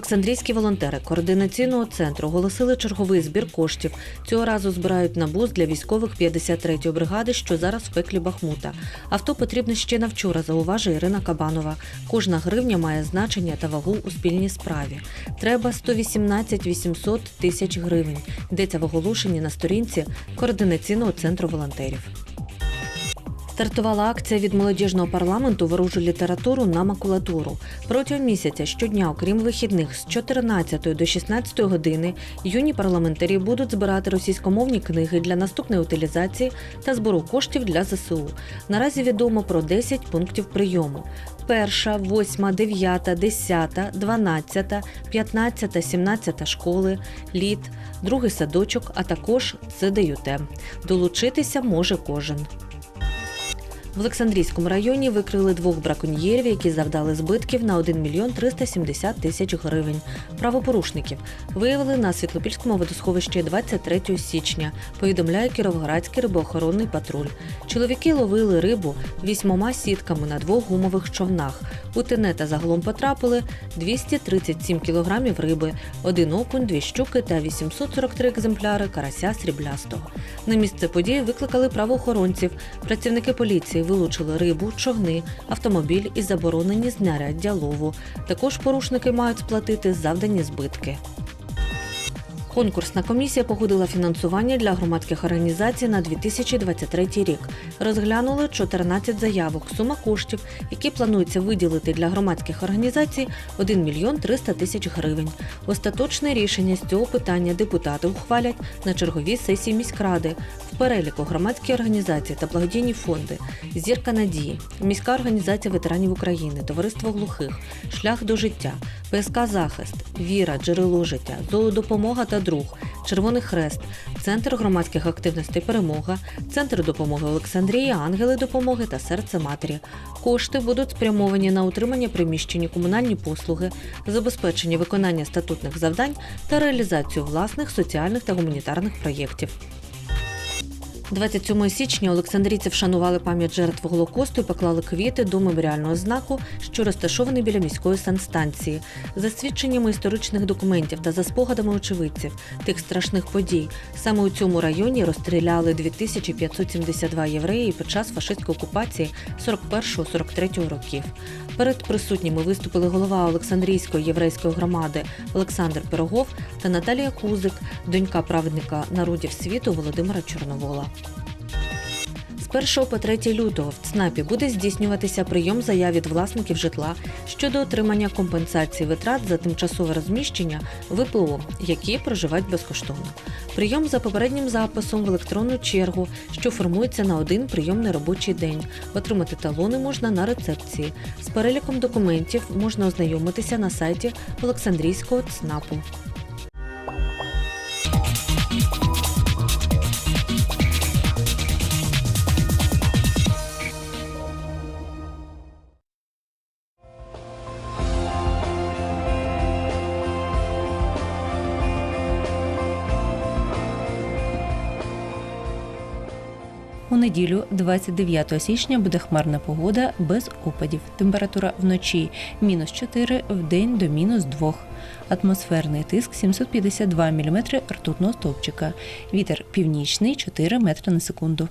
Олександрійські волонтери координаційного центру оголосили черговий збір коштів. Цього разу збирають на бус для військових 53-ї бригади, що зараз в пеклі Бахмута. Авто потрібне ще на вчора, зауважує Ірина Кабанова. Кожна гривня має значення та вагу у спільній справі. Треба 118 800 тисяч гривень. Йдеться в оголошенні на сторінці координаційного центру волонтерів. Стартувала акція від молодіжного парламенту ворожу літературу на макулатуру. Протягом місяця щодня, окрім вихідних, з 14 до 16 години юні парламентарі будуть збирати російськомовні книги для наступної утилізації та збору коштів для ЗСУ. Наразі відомо про 10 пунктів прийому. Перша, восьма, дев'ята, десята, дванадцята, п'ятнадцята, сімнадцята школи, літ, другий садочок, а також ЦДЮТ. Долучитися може кожен. В Олександрійському районі викрили двох браконьєрів, які завдали збитків на 1 мільйон 370 тисяч гривень. Правопорушників виявили на Світлопільському водосховищі 23 січня, повідомляє Кіровоградський рибоохоронний патруль. Чоловіки ловили рибу вісьмома сітками на двох гумових човнах. У тенета загалом потрапили 237 кілограмів риби, один окунь, дві щуки та 843 екземпляри карася сріблястого. На місце події викликали правоохоронців. Працівники поліції вилучили рибу, човни, автомобіль і заборонені знаряддя лову. Також порушники мають сплатити завдані збитки. Конкурсна комісія погодила фінансування для громадських організацій на 2023 рік. Розглянули 14 заявок. Сума коштів, які планується виділити для громадських організацій 1 мільйон 300 тисяч гривень. Остаточне рішення з цього питання депутати ухвалять на черговій сесії міськради. В переліку громадські організації та благодійні фонди, зірка надії, міська організація ветеранів України, товариство глухих, шлях до життя, ПСК Захист, Віра, джерело життя, зоодопомога та друг, Червоний Хрест, Центр громадських активностей Перемога, Центр допомоги Олександрія, Ангели допомоги та Серце Матері. Кошти будуть спрямовані на утримання приміщень, комунальні послуги, забезпечення виконання статутних завдань та реалізацію власних соціальних та гуманітарних проєктів. 27 січня олександрійці вшанували пам'ять жертв Голокосту і поклали квіти до меморіального знаку, що розташований біля міської санстанції. За свідченнями історичних документів та за спогадами очевидців тих страшних подій, саме у цьому районі розстріляли 2572 євреї під час фашистської окупації 41-43 років. Перед присутніми виступили голова Олександрійської єврейської громади Олександр Пирогов та Наталія Кузик, донька праведника народів світу Володимира Чорновола. З 1 по 3 лютого в ЦНАПі буде здійснюватися прийом заяв від власників житла щодо отримання компенсації витрат за тимчасове розміщення ВПО, які проживають безкоштовно. Прийом за попереднім записом в електронну чергу, що формується на один прийомний робочий день. Отримати талони можна на рецепції. З переліком документів можна ознайомитися на сайті Олександрійського ЦНАПу. Неділю, 29 січня, буде хмарна погода без опадів. Температура вночі мінус 4, в день до мінус 2. Атмосферний тиск 752 мм ртутного стовпчика. Вітер північний 4 метри на секунду.